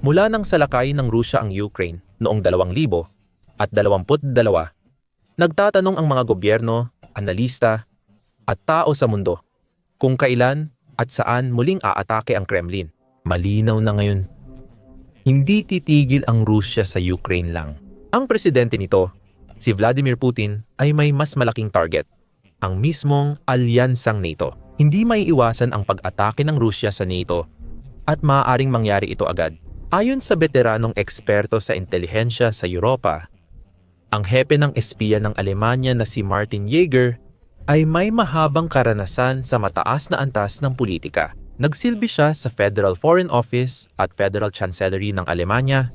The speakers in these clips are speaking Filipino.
Mula nang salakay ng Rusya ang Ukraine noong 2000 at 22, nagtatanong ang mga gobyerno, analista, at tao sa mundo kung kailan at saan muling aatake ang Kremlin. Malinaw na ngayon. Hindi titigil ang Rusya sa Ukraine lang. Ang presidente nito, si Vladimir Putin, ay may mas malaking target. Ang mismong alyansang NATO. Hindi may iwasan ang pag-atake ng Rusya sa NATO at maaaring mangyari ito agad. Ayon sa veteranong eksperto sa intelihensya sa Europa, ang hepe ng espiya ng Alemanya na si Martin Jaeger ay may mahabang karanasan sa mataas na antas ng politika. Nagsilbi siya sa Federal Foreign Office at Federal Chancellery ng Alemanya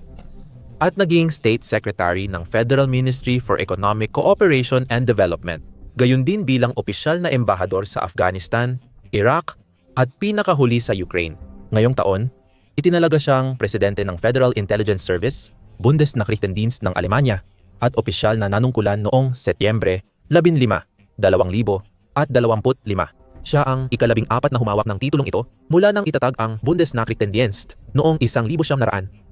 at naging State Secretary ng Federal Ministry for Economic Cooperation and Development. Gayon din bilang opisyal na embahador sa Afghanistan, Iraq at pinakahuli sa Ukraine. Ngayong taon, itinalaga siyang presidente ng Federal Intelligence Service, Bundesnachrichtendienst ng Alemanya at opisyal na nanungkulan noong Setyembre 15, 2025. Siya ang ikalabing apat na humawak ng titulong ito mula nang itatag ang Bundesnachrichtendienst noong 1956.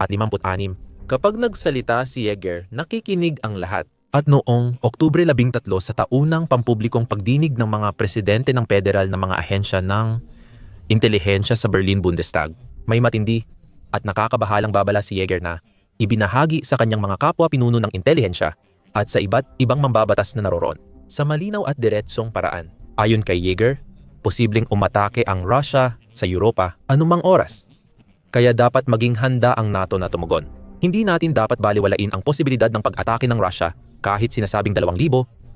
Kapag nagsalita si Yeager, nakikinig ang lahat. At noong Oktubre 13 sa taunang pampublikong pagdinig ng mga presidente ng federal na mga ahensya ng intelihensya sa Berlin Bundestag, may matindi at nakakabahalang babala si Yeager na ibinahagi sa kanyang mga kapwa pinuno ng intelihensya at sa iba't ibang mambabatas na naroroon sa malinaw at diretsong paraan. Ayon kay Yeager, posibleng umatake ang Russia sa Europa anumang oras. Kaya dapat maging handa ang NATO na tumugon. Hindi natin dapat baliwalain ang posibilidad ng pag-atake ng Russia kahit sinasabing 2,000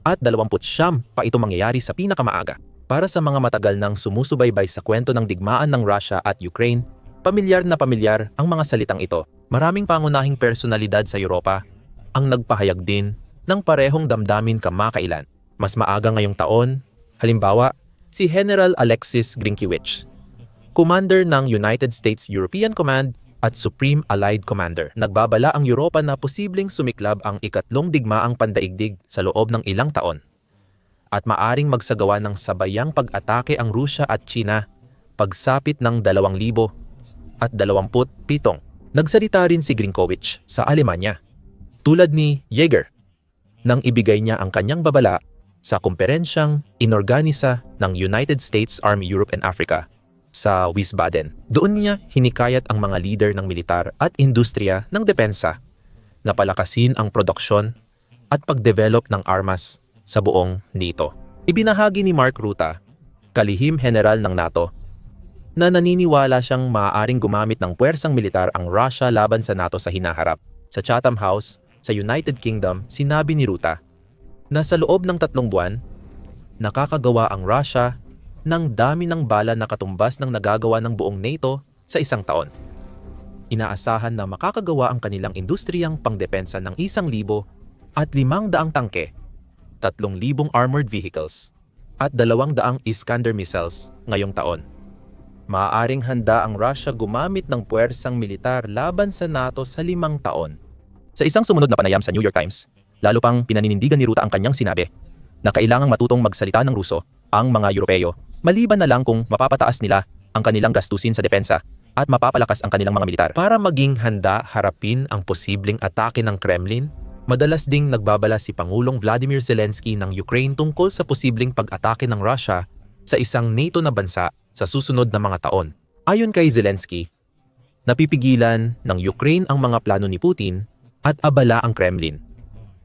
at 20 pa ito mangyayari sa pinakamaaga. Para sa mga matagal nang sumusubaybay sa kwento ng digmaan ng Russia at Ukraine, pamilyar na pamilyar ang mga salitang ito. Maraming pangunahing personalidad sa Europa ang nagpahayag din ng parehong damdamin kamakailan. Mas maaga ngayong taon, halimbawa, si General Alexis Grinkiewicz, commander ng United States European Command at Supreme Allied Commander. Nagbabala ang Europa na posibleng sumiklab ang ikatlong digmaang pandaigdig sa loob ng ilang taon at maaring magsagawa ng sabayang pag-atake ang Rusya at China pagsapit ng 2,000 at 27. Nagsalita rin si Grinkovich sa Alemanya. Tulad ni Jaeger, nang ibigay niya ang kanyang babala sa komperensyang inorganisa ng United States Army Europe and Africa sa Wiesbaden. Doon niya hinikayat ang mga leader ng militar at industriya ng depensa na palakasin ang produksyon at pagdevelop ng armas sa buong NATO. Ibinahagi ni Mark Ruta, kalihim general ng NATO, na naniniwala siyang maaaring gumamit ng puwersang militar ang Russia laban sa NATO sa hinaharap. Sa Chatham House, sa United Kingdom, sinabi ni Ruta na sa loob ng tatlong buwan, nakakagawa ang Russia ng dami ng bala na katumbas ng nagagawa ng buong NATO sa isang taon. Inaasahan na makakagawa ang kanilang industriyang pangdepensa ng isang libo at limang daang tangke, tatlong libong armored vehicles, at dalawang daang Iskander missiles ngayong taon. Maaaring handa ang Russia gumamit ng puwersang militar laban sa NATO sa limang taon. Sa isang sumunod na panayam sa New York Times, lalo pang pinaninindigan ni Ruta ang kanyang sinabi na kailangang matutong magsalita ng Ruso ang mga Europeo Maliban na lang kung mapapataas nila ang kanilang gastusin sa depensa at mapapalakas ang kanilang mga militar. Para maging handa harapin ang posibleng atake ng Kremlin, madalas ding nagbabala si Pangulong Vladimir Zelensky ng Ukraine tungkol sa posibleng pag-atake ng Russia sa isang NATO na bansa sa susunod na mga taon. Ayon kay Zelensky, napipigilan ng Ukraine ang mga plano ni Putin at abala ang Kremlin.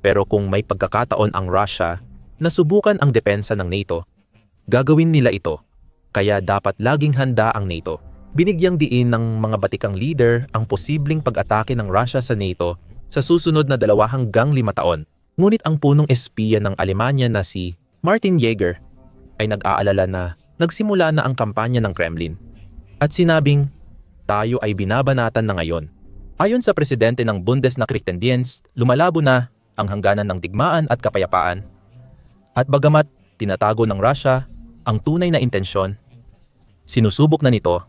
Pero kung may pagkakataon ang Russia na subukan ang depensa ng NATO, Gagawin nila ito, kaya dapat laging handa ang NATO. Binigyang diin ng mga batikang leader ang posibleng pag-atake ng Russia sa NATO sa susunod na dalawa hanggang lima taon. Ngunit ang punong espiya ng Alemanya na si Martin Jaeger ay nag-aalala na nagsimula na ang kampanya ng Kremlin at sinabing tayo ay binabanatan na ngayon. Ayon sa presidente ng Bundesnachrichtendienst, lumalabo na ang hangganan ng digmaan at kapayapaan. At bagamat tinatago ng Russia ang tunay na intensyon, sinusubok na nito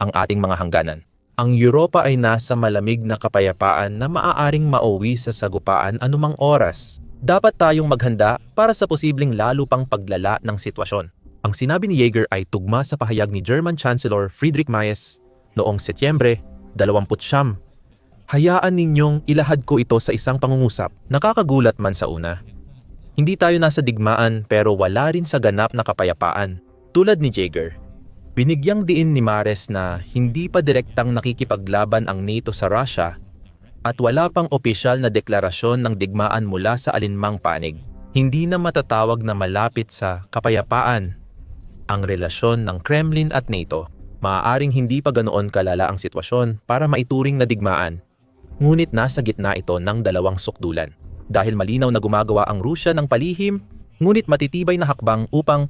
ang ating mga hangganan. Ang Europa ay nasa malamig na kapayapaan na maaaring mauwi sa sagupaan anumang oras. Dapat tayong maghanda para sa posibleng lalo pang paglala ng sitwasyon. Ang sinabi ni Jaeger ay tugma sa pahayag ni German Chancellor Friedrich Mayes noong Setyembre 29, Hayaan ninyong ilahad ko ito sa isang pangungusap. Nakakagulat man sa una. Hindi tayo nasa digmaan pero wala rin sa ganap na kapayapaan. Tulad ni Jaeger, binigyang diin ni Mares na hindi pa direktang nakikipaglaban ang NATO sa Russia at wala pang opisyal na deklarasyon ng digmaan mula sa alinmang panig. Hindi na matatawag na malapit sa kapayapaan ang relasyon ng Kremlin at NATO. Maaaring hindi pa ganoon kalala ang sitwasyon para maituring na digmaan. Ngunit nasa gitna ito ng dalawang sukdulan. Dahil malinaw na gumagawa ang Rusya ng palihim, ngunit matitibay na hakbang upang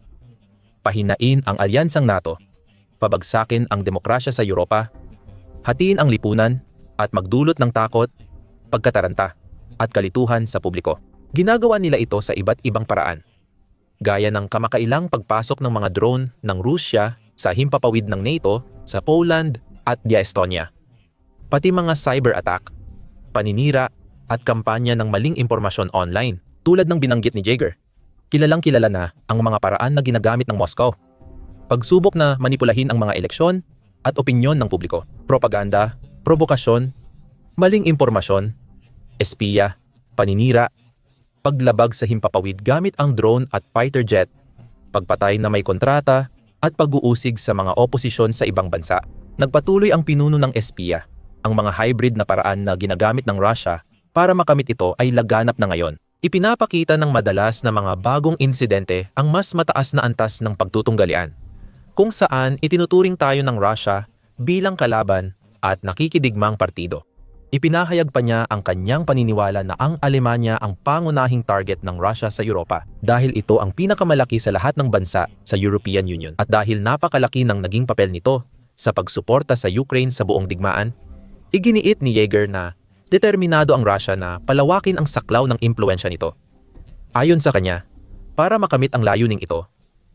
pahinain ang alyansang NATO, pabagsakin ang demokrasya sa Europa, hatiin ang lipunan, at magdulot ng takot, pagkataranta, at kalituhan sa publiko. Ginagawa nila ito sa iba't ibang paraan. Gaya ng kamakailang pagpasok ng mga drone ng Rusya sa himpapawid ng NATO sa Poland at Dia Estonia. Pati mga cyber attack, paninira at kampanya ng maling impormasyon online tulad ng binanggit ni Jaeger. Kilalang kilala na ang mga paraan na ginagamit ng Moscow. Pagsubok na manipulahin ang mga eleksyon at opinyon ng publiko. Propaganda, provokasyon, maling impormasyon, espiya, paninira, paglabag sa himpapawid gamit ang drone at fighter jet, pagpatay na may kontrata, at pag-uusig sa mga oposisyon sa ibang bansa. Nagpatuloy ang pinuno ng espiya. Ang mga hybrid na paraan na ginagamit ng Russia para makamit ito ay laganap na ngayon. Ipinapakita ng madalas na mga bagong insidente ang mas mataas na antas ng pagtutunggalian, kung saan itinuturing tayo ng Russia bilang kalaban at nakikidigmang partido. Ipinahayag pa niya ang kanyang paniniwala na ang Alemanya ang pangunahing target ng Russia sa Europa dahil ito ang pinakamalaki sa lahat ng bansa sa European Union at dahil napakalaki ng naging papel nito sa pagsuporta sa Ukraine sa buong digmaan, iginiit ni Yeager na determinado ang Russia na palawakin ang saklaw ng impluensya nito. Ayon sa kanya, para makamit ang layuning ito,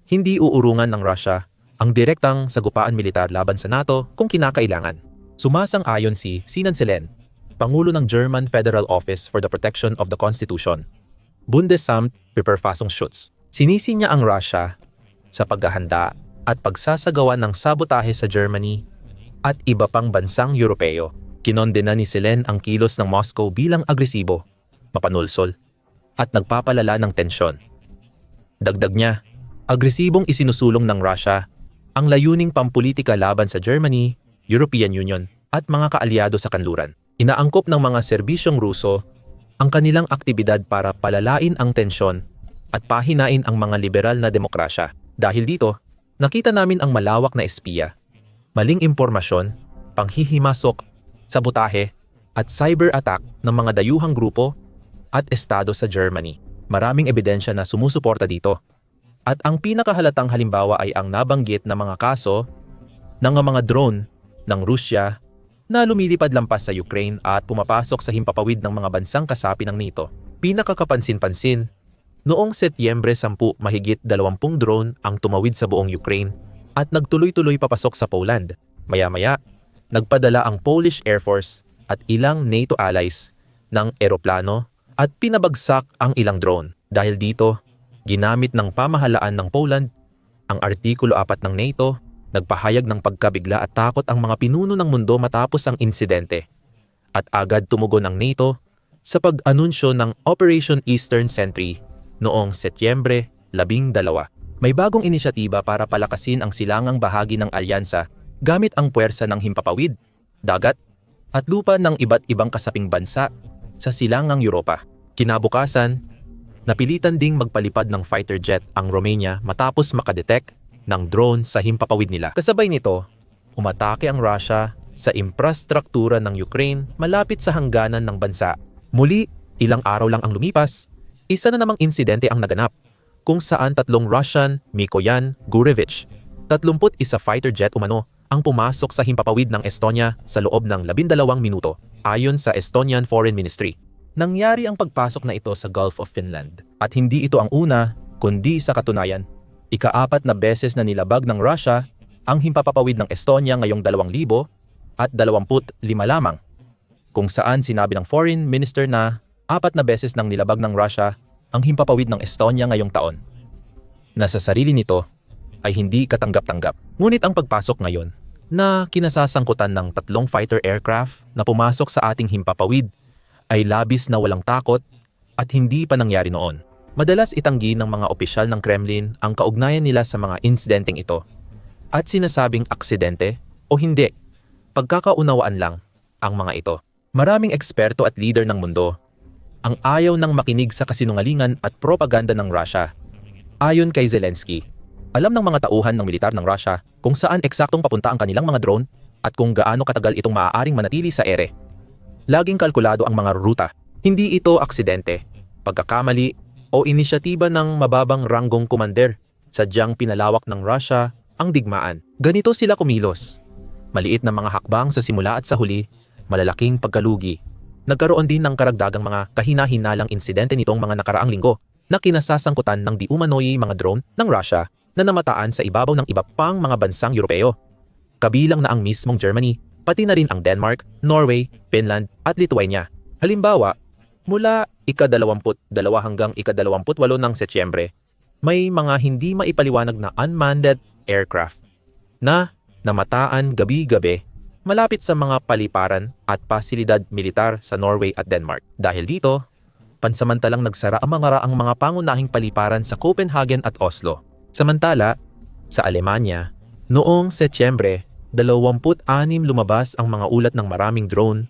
hindi uurungan ng Russia ang direktang sagupaan militar laban sa NATO kung kinakailangan. Sumasang-ayon si Sinan Selen, Pangulo ng German Federal Office for the Protection of the Constitution, Bundesamt für Verfassungsschutz. Sinisi niya ang Russia sa paghahanda at pagsasagawa ng sabotahe sa Germany at iba pang bansang Europeo. Kinondena ni Selen ang kilos ng Moscow bilang agresibo, mapanulsol, at nagpapalala ng tensyon. Dagdag niya, agresibong isinusulong ng Russia ang layuning pampolitika laban sa Germany, European Union at mga kaalyado sa kanluran. Inaangkop ng mga serbisyong Ruso ang kanilang aktibidad para palalain ang tensyon at pahinain ang mga liberal na demokrasya. Dahil dito, nakita namin ang malawak na espiya, maling impormasyon, panghihimasok, sabotahe, at cyber attack ng mga dayuhang grupo at estado sa Germany. Maraming ebidensya na sumusuporta dito. At ang pinakahalatang halimbawa ay ang nabanggit na mga kaso ng mga drone ng Rusya na lumilipad lampas sa Ukraine at pumapasok sa himpapawid ng mga bansang kasapi ng NATO. Pinakakapansin-pansin, noong Setyembre 10 mahigit 20 drone ang tumawid sa buong Ukraine at nagtuloy-tuloy papasok sa Poland. Maya-maya, nagpadala ang Polish Air Force at ilang NATO allies ng eroplano at pinabagsak ang ilang drone. Dahil dito, ginamit ng pamahalaan ng Poland ang Artikulo 4 ng NATO Nagpahayag ng pagkabigla at takot ang mga pinuno ng mundo matapos ang insidente. At agad tumugon ang NATO sa pag-anunsyo ng Operation Eastern Sentry noong Setyembre 12. May bagong inisyatiba para palakasin ang silangang bahagi ng alyansa gamit ang puwersa ng himpapawid, dagat, at lupa ng iba't ibang kasaping bansa sa silangang Europa. Kinabukasan, napilitan ding magpalipad ng fighter jet ang Romania matapos makadetect ng drone sa himpapawid nila. Kasabay nito, umatake ang Russia sa infrastruktura ng Ukraine malapit sa hangganan ng bansa. Muli, ilang araw lang ang lumipas, isa na namang insidente ang naganap kung saan tatlong Russian Mikoyan Gurevich, 31 fighter jet umano, ang pumasok sa himpapawid ng Estonia sa loob ng 12 minuto ayon sa Estonian Foreign Ministry. Nangyari ang pagpasok na ito sa Gulf of Finland at hindi ito ang una kundi sa katunayan Ikaapat na beses na nilabag ng Russia ang himpapapawid ng Estonia ngayong 2000 at 25 lamang, kung saan sinabi ng Foreign Minister na apat na beses nang nilabag ng Russia ang himpapawid ng Estonia ngayong taon. Na sa sarili nito ay hindi katanggap-tanggap. Ngunit ang pagpasok ngayon na kinasasangkutan ng tatlong fighter aircraft na pumasok sa ating himpapawid ay labis na walang takot at hindi pa nangyari noon. Madalas itanggi ng mga opisyal ng Kremlin ang kaugnayan nila sa mga insidenteng ito at sinasabing aksidente o hindi. Pagkakaunawaan lang ang mga ito. Maraming eksperto at leader ng mundo ang ayaw ng makinig sa kasinungalingan at propaganda ng Russia. Ayon kay Zelensky, alam ng mga tauhan ng militar ng Russia kung saan eksaktong papunta ang kanilang mga drone at kung gaano katagal itong maaaring manatili sa ere. Laging kalkulado ang mga ruta. Hindi ito aksidente, pagkakamali o inisyatiba ng mababang ranggong kumander. Sadyang pinalawak ng Russia ang digmaan. Ganito sila kumilos. Maliit na mga hakbang sa simula at sa huli, malalaking pagkalugi Nagkaroon din ng karagdagang mga kahina-hinalang insidente nitong mga nakaraang linggo na kinasasangkutan ng di umano'y mga drone ng Russia na namataan sa ibabaw ng iba pang mga bansang Europeo. Kabilang na ang mismong Germany, pati na rin ang Denmark, Norway, Finland at Lithuania. Halimbawa, mula ika-22 hanggang ika-28 ng Setyembre, may mga hindi maipaliwanag na unmanned aircraft na namataan gabi-gabi malapit sa mga paliparan at pasilidad militar sa Norway at Denmark. Dahil dito, pansamantalang nagsara ang mga raang mga pangunahing paliparan sa Copenhagen at Oslo. Samantala, sa Alemanya, noong Setyembre, 26 lumabas ang mga ulat ng maraming drone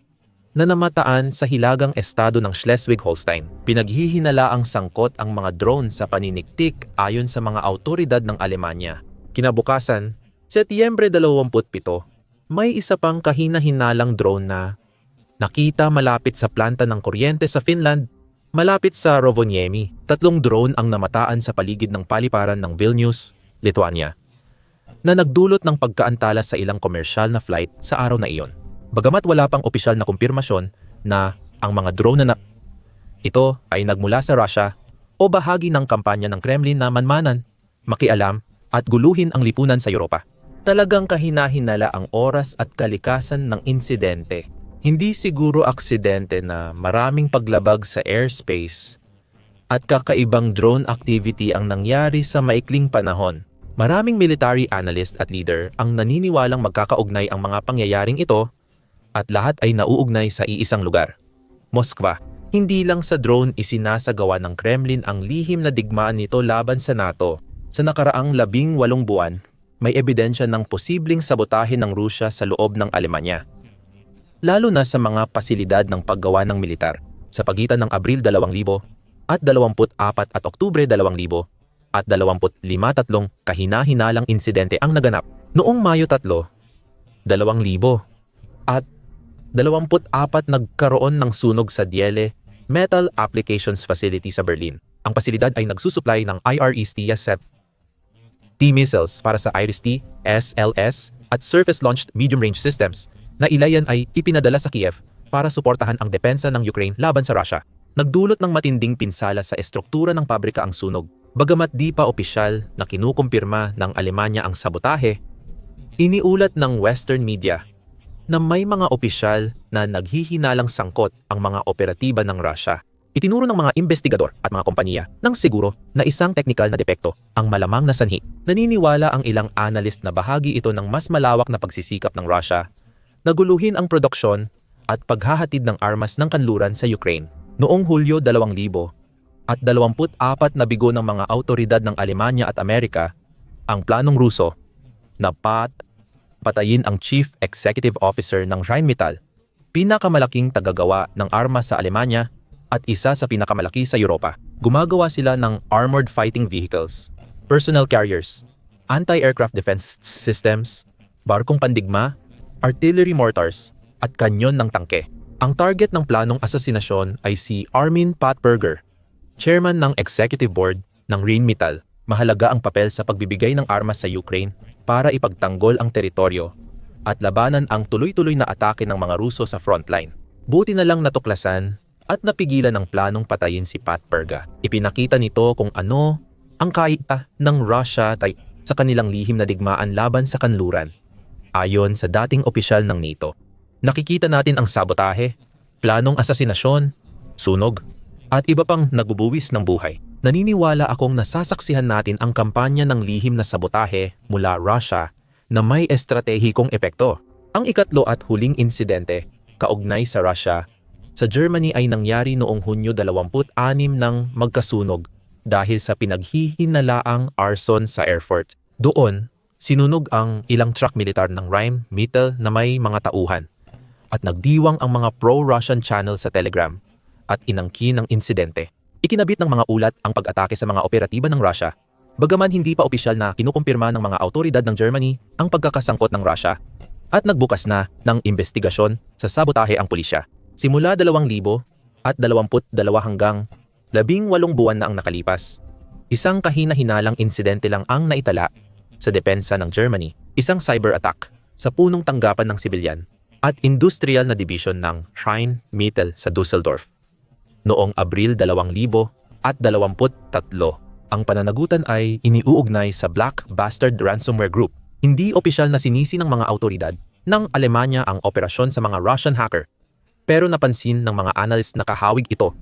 na namataan sa hilagang estado ng Schleswig-Holstein. Pinaghihinala ang sangkot ang mga drone sa paniniktik ayon sa mga autoridad ng Alemanya. Kinabukasan, Setyembre 27, may isa pang kahina-hinalang drone na nakita malapit sa planta ng kuryente sa Finland, malapit sa Rovaniemi. Tatlong drone ang namataan sa paligid ng paliparan ng Vilnius, Lithuania, na nagdulot ng pagkaantala sa ilang komersyal na flight sa araw na iyon. Bagamat wala pang opisyal na kumpirmasyon na ang mga drone na, na ito ay nagmula sa Russia o bahagi ng kampanya ng Kremlin na manmanan, makialam at guluhin ang lipunan sa Europa. Talagang kahinahinala ang oras at kalikasan ng insidente. Hindi siguro aksidente na maraming paglabag sa airspace at kakaibang drone activity ang nangyari sa maikling panahon. Maraming military analyst at leader ang naniniwalang magkakaugnay ang mga pangyayaring ito at lahat ay nauugnay sa iisang lugar. Moskva. Hindi lang sa drone isinasagawa ng Kremlin ang lihim na digmaan nito laban sa NATO. Sa nakaraang labing walong buwan, may ebidensya ng posibleng sabotahe ng Rusya sa loob ng Alemanya. Lalo na sa mga pasilidad ng paggawa ng militar sa pagitan ng Abril 2000 at 24 at Oktubre 2000 at 25 tatlong kahina-hinalang insidente ang naganap. Noong Mayo 3, 2000 at 24 nagkaroon ng sunog sa Diele Metal Applications Facility sa Berlin. Ang pasilidad ay nagsusupply ng IRES TS-7 T-missiles para sa IRIS-T, SLS at surface-launched medium-range systems na ilayan ay ipinadala sa Kiev para suportahan ang depensa ng Ukraine laban sa Russia. Nagdulot ng matinding pinsala sa estruktura ng pabrika ang sunog. Bagamat di pa opisyal na kinukumpirma ng Alemanya ang sabotahe, iniulat ng Western media na may mga opisyal na naghihinalang sangkot ang mga operatiba ng Russia Itinuro ng mga investigador at mga kompanya ng siguro na isang teknikal na depekto ang malamang na sanhi. Naniniwala ang ilang analyst na bahagi ito ng mas malawak na pagsisikap ng Russia na guluhin ang produksyon at paghahatid ng armas ng kanluran sa Ukraine. Noong Hulyo 2000 at 24 na bigo ng mga autoridad ng Alemanya at Amerika ang planong Ruso na pat patayin ang Chief Executive Officer ng Rheinmetall, pinakamalaking tagagawa ng armas sa Alemanya at isa sa pinakamalaki sa Europa. Gumagawa sila ng armored fighting vehicles, personal carriers, anti-aircraft defense systems, barkong pandigma, artillery mortars, at kanyon ng tangke. Ang target ng planong asasinasyon ay si Armin Patberger, chairman ng executive board ng Rheinmetall. Mahalaga ang papel sa pagbibigay ng armas sa Ukraine para ipagtanggol ang teritoryo at labanan ang tuloy-tuloy na atake ng mga Ruso sa frontline. Buti na lang natuklasan at napigilan ng planong patayin si Pat Perga. Ipinakita nito kung ano ang kaita ng Russia sa kanilang lihim na digmaan laban sa kanluran. Ayon sa dating opisyal ng NATO, nakikita natin ang sabotahe, planong asasinasyon, sunog, at iba pang nagubuwis ng buhay. Naniniwala akong nasasaksihan natin ang kampanya ng lihim na sabotahe mula Russia na may estratehikong epekto. Ang ikatlo at huling insidente, kaugnay sa Russia, sa Germany ay nangyari noong Hunyo 26 ng magkasunog dahil sa pinaghihinalaang arson sa airport. Doon, sinunog ang ilang truck militar ng Rhine Mittel na may mga tauhan at nagdiwang ang mga pro-Russian channel sa Telegram at inangkin ng insidente. Ikinabit ng mga ulat ang pag-atake sa mga operatiba ng Russia bagaman hindi pa opisyal na kinukumpirma ng mga autoridad ng Germany ang pagkakasangkot ng Russia at nagbukas na ng investigasyon sa sabotahe ang pulisya. Simula 2000 at 22 hanggang 18 buwan na ang nakalipas. Isang kahina-hinalang insidente lang ang naitala sa depensa ng Germany, isang cyber attack sa punong tanggapan ng sibilyan at industrial na division ng Rhein Mittel sa Dusseldorf. Noong Abril 2000 at 23, ang pananagutan ay iniuugnay sa Black Bastard Ransomware Group. Hindi opisyal na sinisi ng mga autoridad ng Alemanya ang operasyon sa mga Russian hacker. Pero napansin ng mga analyst na kahawig ito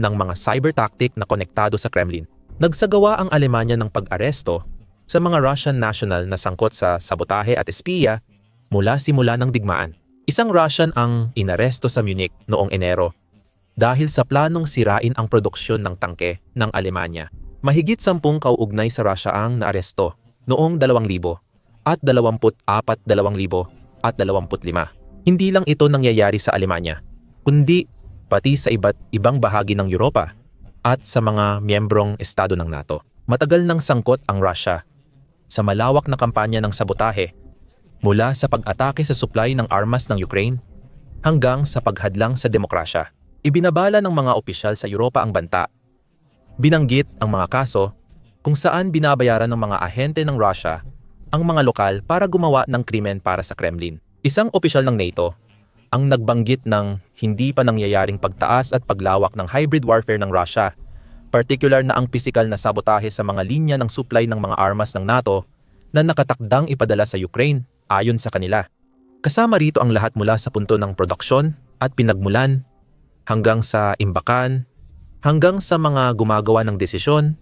ng mga cyber tactic na konektado sa Kremlin. Nagsagawa ang Alemanya ng pag-aresto sa mga Russian national na sangkot sa sabotahe at espiya mula simula ng digmaan. Isang Russian ang inaresto sa Munich noong Enero dahil sa planong sirain ang produksyon ng tangke ng Alemanya. Mahigit sampung kauugnay sa Russia ang naaresto noong 2000 at 24 2000 at 25. Hindi lang ito nangyayari sa Alemanya, kundi pati sa iba't ibang bahagi ng Europa at sa mga miyembrong estado ng NATO. Matagal nang sangkot ang Russia sa malawak na kampanya ng sabotahe mula sa pag-atake sa supply ng armas ng Ukraine hanggang sa paghadlang sa demokrasya. Ibinabala ng mga opisyal sa Europa ang banta. Binanggit ang mga kaso kung saan binabayaran ng mga ahente ng Russia ang mga lokal para gumawa ng krimen para sa Kremlin. Isang opisyal ng NATO ang nagbanggit ng hindi pa nangyayaring pagtaas at paglawak ng hybrid warfare ng Russia, particular na ang pisikal na sabotahe sa mga linya ng supply ng mga armas ng NATO na nakatakdang ipadala sa Ukraine ayon sa kanila. Kasama rito ang lahat mula sa punto ng produksyon at pinagmulan hanggang sa imbakan, hanggang sa mga gumagawa ng desisyon,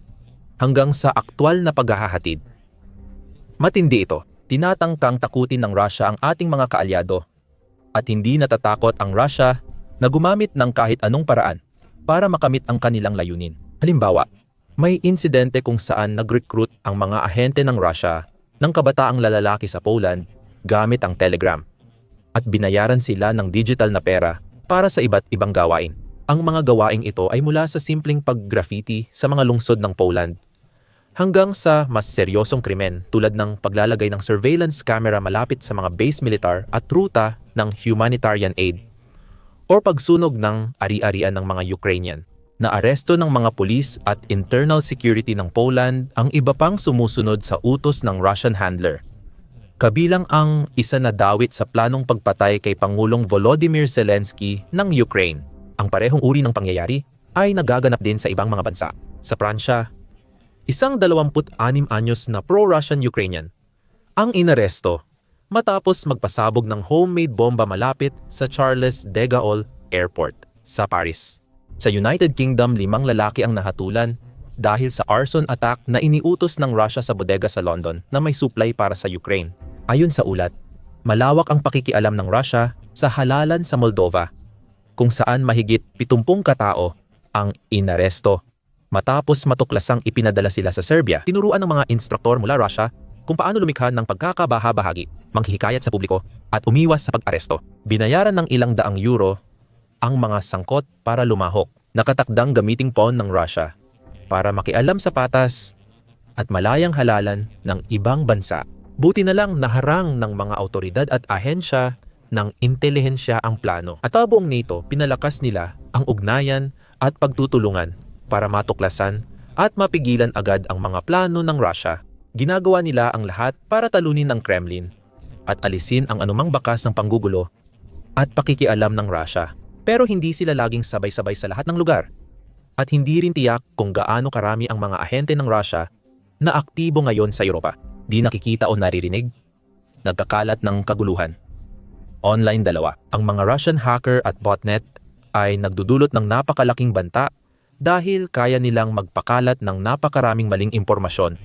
hanggang sa aktwal na paghahatid. Matindi ito. Tinatangkang takutin ng Russia ang ating mga kaalyado at hindi natatakot ang Russia na gumamit ng kahit anong paraan para makamit ang kanilang layunin. Halimbawa, may insidente kung saan nag-recruit ang mga ahente ng Russia ng kabataang lalaki sa Poland gamit ang Telegram at binayaran sila ng digital na pera para sa iba't ibang gawain. Ang mga gawaing ito ay mula sa simpleng pag-graffiti sa mga lungsod ng Poland hanggang sa mas seryosong krimen tulad ng paglalagay ng surveillance camera malapit sa mga base militar at ruta ng humanitarian aid o pagsunog ng ari-arian ng mga Ukrainian. Naaresto ng mga pulis at internal security ng Poland ang iba pang sumusunod sa utos ng Russian handler. Kabilang ang isa na dawit sa planong pagpatay kay Pangulong Volodymyr Zelensky ng Ukraine. Ang parehong uri ng pangyayari ay nagaganap din sa ibang mga bansa. Sa Pransya, isang 26 anyos na pro-Russian Ukrainian ang inaresto matapos magpasabog ng homemade bomba malapit sa Charles de Gaulle Airport sa Paris. Sa United Kingdom, limang lalaki ang nahatulan dahil sa arson attack na iniutos ng Russia sa bodega sa London na may supply para sa Ukraine. Ayon sa ulat, malawak ang pakikialam ng Russia sa halalan sa Moldova kung saan mahigit 70 katao ang inaresto Matapos matuklasang ipinadala sila sa Serbia, tinuruan ng mga instruktor mula Russia kung paano lumikha ng pagkakabaha-bahagi, manghihikayat sa publiko, at umiwas sa pag-aresto. Binayaran ng ilang daang euro ang mga sangkot para lumahok, nakatakdang gamiting pawn ng Russia para makialam sa patas at malayang halalan ng ibang bansa. Buti na lang naharang ng mga autoridad at ahensya ng intelihensya ang plano. At buong NATO, pinalakas nila ang ugnayan at pagtutulungan para matuklasan at mapigilan agad ang mga plano ng Russia. Ginagawa nila ang lahat para talunin ng Kremlin at alisin ang anumang bakas ng panggugulo at pakikialam ng Russia. Pero hindi sila laging sabay-sabay sa lahat ng lugar. At hindi rin tiyak kung gaano karami ang mga ahente ng Russia na aktibo ngayon sa Europa. Di nakikita o naririnig. Nagkakalat ng kaguluhan. Online dalawa. Ang mga Russian hacker at botnet ay nagdudulot ng napakalaking banta dahil kaya nilang magpakalat ng napakaraming maling impormasyon,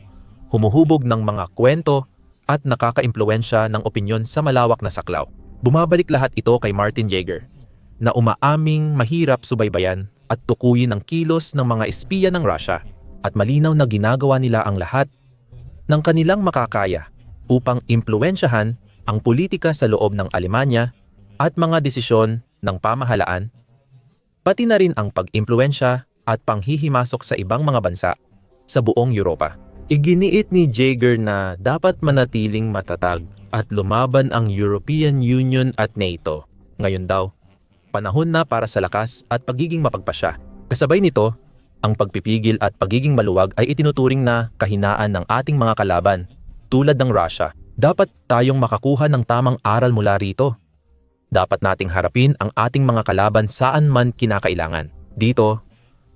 humuhubog ng mga kwento at nakakaimpluensya ng opinyon sa malawak na saklaw. Bumabalik lahat ito kay Martin Jaeger na umaaming mahirap subaybayan at tukuyin ang kilos ng mga espiya ng Russia at malinaw na ginagawa nila ang lahat ng kanilang makakaya upang impluensyahan ang politika sa loob ng Alemanya at mga desisyon ng pamahalaan, pati na rin ang pag-impluensya at panghihimasok sa ibang mga bansa sa buong Europa. Iginiit ni Jaeger na dapat manatiling matatag at lumaban ang European Union at NATO. Ngayon daw, panahon na para sa lakas at pagiging mapagpasya. Kasabay nito, ang pagpipigil at pagiging maluwag ay itinuturing na kahinaan ng ating mga kalaban, tulad ng Russia. Dapat tayong makakuha ng tamang aral mula rito. Dapat nating harapin ang ating mga kalaban saan man kinakailangan. Dito,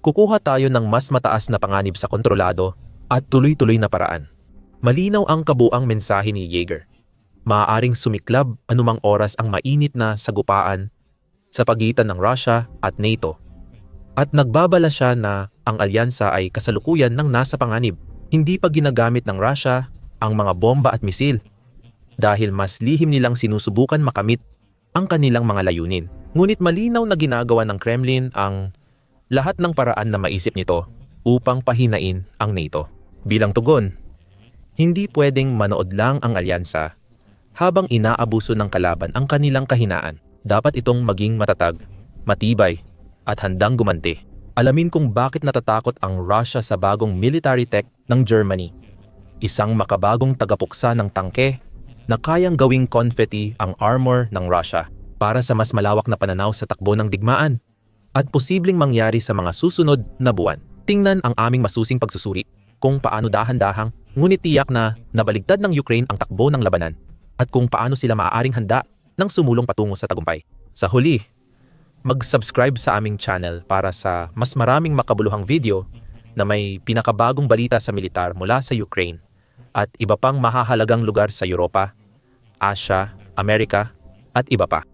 kukuha tayo ng mas mataas na panganib sa kontrolado at tuloy-tuloy na paraan. Malinaw ang kabuang mensahe ni Jaeger. Maaaring sumiklab anumang oras ang mainit na sagupaan sa pagitan ng Russia at NATO. At nagbabala siya na ang alyansa ay kasalukuyan ng nasa panganib. Hindi pa ginagamit ng Russia ang mga bomba at misil dahil mas lihim nilang sinusubukan makamit ang kanilang mga layunin. Ngunit malinaw na ginagawa ng Kremlin ang lahat ng paraan na maisip nito upang pahinain ang NATO. Bilang tugon, hindi pwedeng manood lang ang alyansa habang inaabuso ng kalaban ang kanilang kahinaan. Dapat itong maging matatag, matibay, at handang gumanti. Alamin kung bakit natatakot ang Russia sa bagong military tech ng Germany. Isang makabagong tagapuksa ng tangke na kayang gawing confetti ang armor ng Russia para sa mas malawak na pananaw sa takbo ng digmaan at posibleng mangyari sa mga susunod na buwan. Tingnan ang aming masusing pagsusuri kung paano dahan-dahang ngunit tiyak na nabaligtad ng Ukraine ang takbo ng labanan at kung paano sila maaaring handa ng sumulong patungo sa tagumpay. Sa huli, mag-subscribe sa aming channel para sa mas maraming makabuluhang video na may pinakabagong balita sa militar mula sa Ukraine at iba pang mahahalagang lugar sa Europa, Asia, Amerika at iba pa.